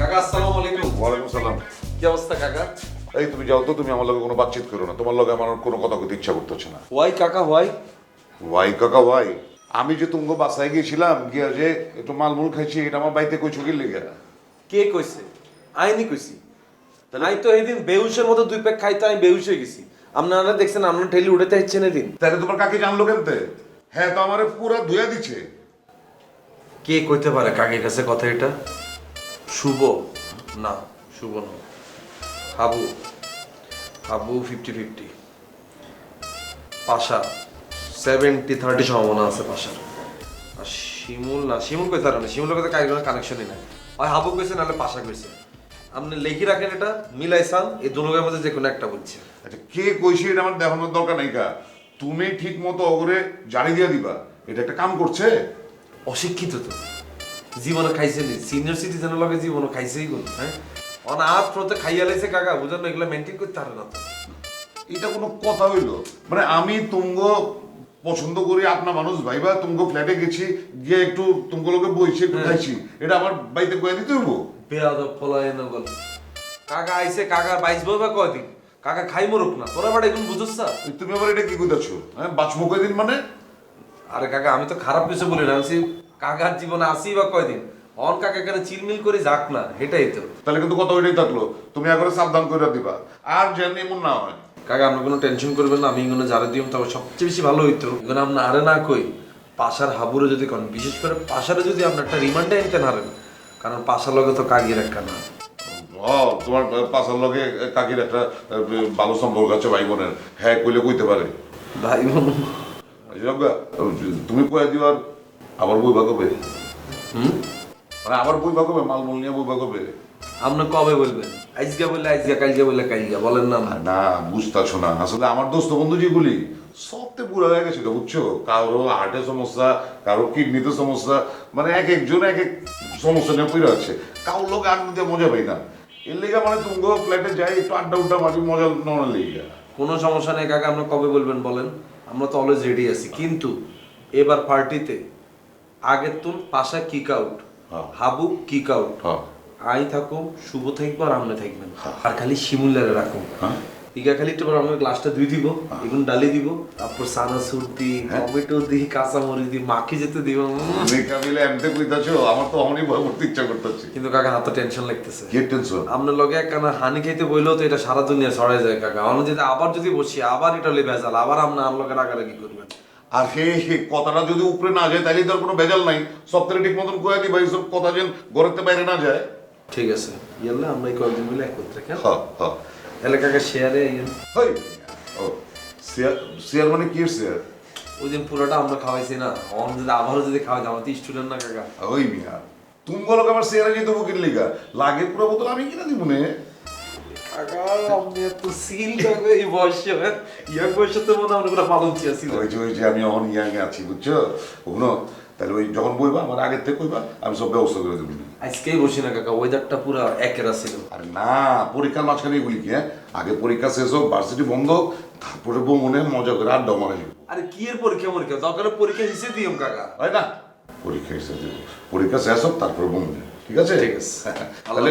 কাকা আসসালামু আলাইকুম। ওয়ালাইকুম সালাম। কি অবস্থা কাকা? এই তুমি যাও তো তুমি আমার লগে কোনো বাতচিত করো না। তোমার লগে আমার কোনো কথা কইতে ইচ্ছা করতেছে না। ওয়াই কাকা ওয়াই। ওয়াই কাকা ওয়াই। আমি যে তুমি বাসায় গিয়েছিলাম গিয়া যে একটু মালমুল খাইছি এটা আমার বাড়িতে কই চুকির লেগে? কে কইছে? আইনি কইছি। আমি তো এই দিন বেহুশের মতো দুই প্যাক খাইতে আমি বেহুশ হয়ে গেছি। আপনারা দেখছেন আপনারা ঠেলি উঠেতে ইচ্ছেন এদিন। তাহলে তোমার কাকে জানলো কেনতে হ্যাঁ তো আমারে পুরা ধুয়া দিচ্ছে কে কইতে পারে কাকের কাছে কথা এটা? শুভ না শুভ না Habu Habu fifty fifty Pasha seventy thirty সম্ভাবনা আছে পাশার। আর শিমুল না শিমুল কইতে পারে না শিমুলের কথা কারিগরের কানেকশনই নাই। হয় হাবু কইছে নাহলে পাশা কইছে। আপনি লেখি রাখেন এটা মিলাইছান এই দুটোর মধ্যে যে কোনো একটা বলছে আচ্ছা কে কইছে এটা আমার দেখানোর দরকার নাই কা? তুমি ঠিক মতো অগরে জারি দিয়ে দিবা। এটা একটা কাম করছে? অশিক্ষিত তো। জীবনে খাইছে নি? সিনিয়র সিটিজেনের লগে জীবনে খাইছেই কোন? হ্যাঁ অনাথ প্রতে খাইয়া লাইছে কাকা বুঝেন না এগুলো মেনটেন করতে পারে না এটা কোনো কথা হইল? মানে আমি তুঙ্গ পছন্দ করি আপনা মানুষ ভাইবা তুঙ্গ ফ্ল্যাটে গেছি গিয়ে একটু তুঙ্গ লোকে বইছি একটু খাইছি। এটা আমার বাড়িতে কয়ে দিতে হইব? বেয়াদব ফলায় না গল। কাকা আইছে কাকা বাইশ বই বা কয়দিন? কাকা খাই মরুক না। তোরা বাড়ি এখন বুঝছ তুমি আবার এটা কি কইতাছো? হ্যাঁ বাঁচবো কয়দিন মানে? আরে কাকা আমি তো খারাপ কিছু বলি না। আমি কাকার জীবনে আসি বা কয়দিন? অন কাকা এখানে চিলমিল করে যাক না এটাই তো। তাহলে কিন্তু কথা ওইটাই থাকল। তুমি একবারে সাবধান করে দিবা। আর যেন এমন না হয়। কাকা আপনি কোনো টেনশন করবেন না আমি এগুলো যারা দিম তবে সবচেয়ে বেশি ভালো হইতো। এগুলো আপনি আরে না কই পাশার হাবুরে যদি করেন বিশেষ করে পাশারে যদি আপনি একটা রিমান্ডে নিতে হারেন কারণ পাশার লগে তো কাগির একটা না। ও তোমার পাশার লগে কাকির একটা ভালো সম্পর্ক আছে ভাই বোনের হ্যাঁ কইলে কইতে পারে। ভাই বোন তুমি কয়ে দিবার আবার বইবা কবে হুম? মানে আবার বইবা কবে মালমূল নিয়ে বইবা কবে আপনি কবে বলবেন? আজকে বললে আজকে কালকে বললে কালকে বলেন না না বুঝতেছো না। আসলে আমার দোস্ত বন্ধু যেগুলি সবতে পুরো হয়ে গেছিল বুঝছ? কারও হার্টের সমস্যা কারও কিডনিতে সমস্যা মানে এক একজন এক এক সমস্যা নিয়ে পড়ে আছে। কারোর লোক আর নিতে মজা পাই না। এর লেগে মানে তুমি ফ্ল্যাটে যাই একটু আড্ডা উড্ডা মারি মজা নেওয়ার লেগে। কোনো সমস্যা নেই কাকা আপনি কবে বলবেন বলেন? আমরা তো অলওয়েজ রেডি আছি। কিন্তু এবার পার্টিতে আগের তুন পাশা কিক আউট হ্যাঁ। হাবু কিক আউট হ্যাঁ। আই থাকো শুভ থাকব আর আমনে থাকবেন। আর খালি শিমুলারে রাখো হ্যাঁ। ইগা খালি একটু আমাকে গ্লাসটা ধুই দিব এগুলো ডালি দিব তারপর সানাসুর দি হ্যাঁ। টমেটো দি কাঁচামরিচ দি মাখি যেতে দিব। মেকা মিলে এমতে কইতাছো আমার তো অনেক ভয় করতে ইচ্ছা করতেছে। কিন্তু কাকা হাতে টেনশন লাগতেছে। কি টেনশন আপনার লগে একখানা হানি খাইতে বইলেও তো এটা সারা দুনিয়া ছড়াই যায় কাকা। আমি যদি আবার যদি বসি আবার এটা লে ভেজাল আবার আমার লগে রাগারাগি করবেন। আর সে কথাটা যদি উপরে না যায় তাহলে তো আর কোনো ভেজাল নাই। সপ্তাহে ঠিক মতন কয়ে দিবা এইসব কথা যেন ঘরেতে বাইরে না যায়। ঠিক আছে। ইয়াল্লা আমরা এই কয়েকদিন মিলে একত্রে কেন? হ্যাঁ হ্যাঁ। এলাকাকে শেয়ারে ইয়েন হই! ও শেয়ার শেয়ার মানে কি শেয়ার ওই দিন পুরোটা আমরা খাওয়াইছি না। অন যদি আবারও যদি খাওয়াই আমার তো স্টুডেন্ট না কাকা। ওই মিয়া তুমি বলো আমার শেয়ারে যেতে বুকির লিগা লাগে পুরো বোতল আমি কিনা দিব নে। ওই যে ওই যে আমি এখন ইয়াঙ্গে আছি বুঝছ? ওগুলো তাহলে ওই যখন বইবা আমার আগের থেকে কইবা আমি সব ব্যবস্থা করে দেবো। আজকেই বসি না কাকা ওয়েদারটা পুরো একেরা ছিল আরে না পরীক্ষার মাঝখানে এগুলি কি হ্যাঁ? আগে পরীক্ষা শেষ হোক ভার্সিটি বন্ধ হোক তারপরে বউ মনে মজা করে আড্ডা মারা যাবে। আরে কি এর পরীক্ষা পরীক্ষা? দরকার পরীক্ষা হিসেবে দিও কাকা। হয় না? পরীক্ষা শেষ দেবো। পরীক্ষা শেষ হোক তারপরে বউ ঠিক আছে? ঠিক আছে। তাহলে